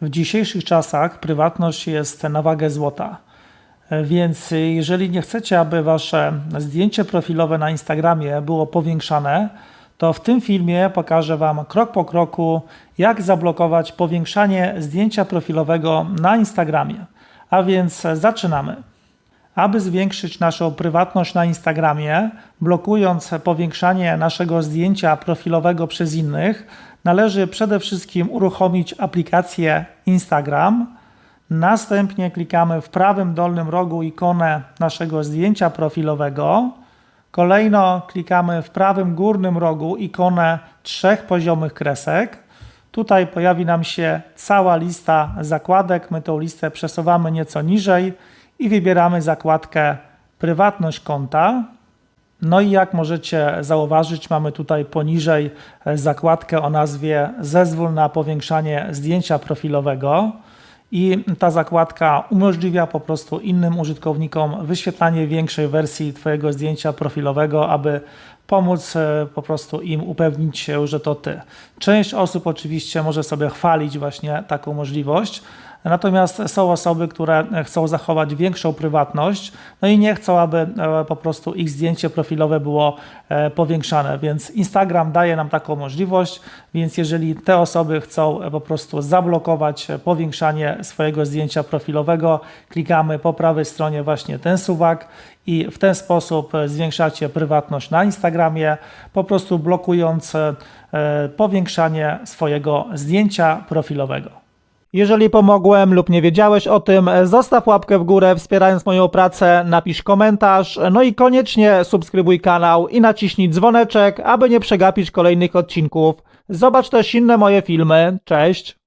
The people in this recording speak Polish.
W dzisiejszych czasach prywatność jest na wagę złota. Więc jeżeli nie chcecie, aby wasze zdjęcie profilowe na Instagramie było powiększane, to w tym filmie pokażę Wam krok po kroku, jak zablokować powiększanie zdjęcia profilowego na Instagramie. A więc zaczynamy. Aby zwiększyć naszą prywatność na Instagramie, blokując powiększanie naszego zdjęcia profilowego przez innych, należy przede wszystkim uruchomić aplikację Instagram. Następnie klikamy w prawym dolnym rogu ikonę naszego zdjęcia profilowego. Kolejno klikamy w prawym górnym rogu ikonę trzech poziomych kresek. Tutaj pojawi nam się cała lista zakładek. My tą listę przesuwamy nieco niżej i wybieramy zakładkę Prywatność konta. No i jak możecie zauważyć, mamy tutaj poniżej zakładkę o nazwie Zezwól na powiększanie zdjęcia profilowego. I ta zakładka umożliwia po prostu innym użytkownikom wyświetlanie większej wersji Twojego zdjęcia profilowego, aby pomóc e, po prostu im upewnić się, że to Ty. Część osób oczywiście może sobie chwalić właśnie taką możliwość, Natomiast są osoby, które chcą zachować większą prywatność, no i nie chcą, aby e, po prostu ich zdjęcie profilowe było e, powiększane, więc Instagram daje nam taką możliwość, więc jeżeli te osoby chcą po prostu zablokować powiększanie swojego zdjęcia profilowego, klikamy po prawej stronie właśnie ten suwak i w ten sposób zwiększacie prywatność na Instagramie, po prostu blokując e, powiększanie swojego zdjęcia profilowego. Jeżeli pomogłem lub nie wiedziałeś o tym, zostaw łapkę w górę wspierając moją pracę, napisz komentarz, no i koniecznie subskrybuj kanał i naciśnij dzwoneczek, aby nie przegapić kolejnych odcinków. Zobacz też inne moje filmy. Cześć!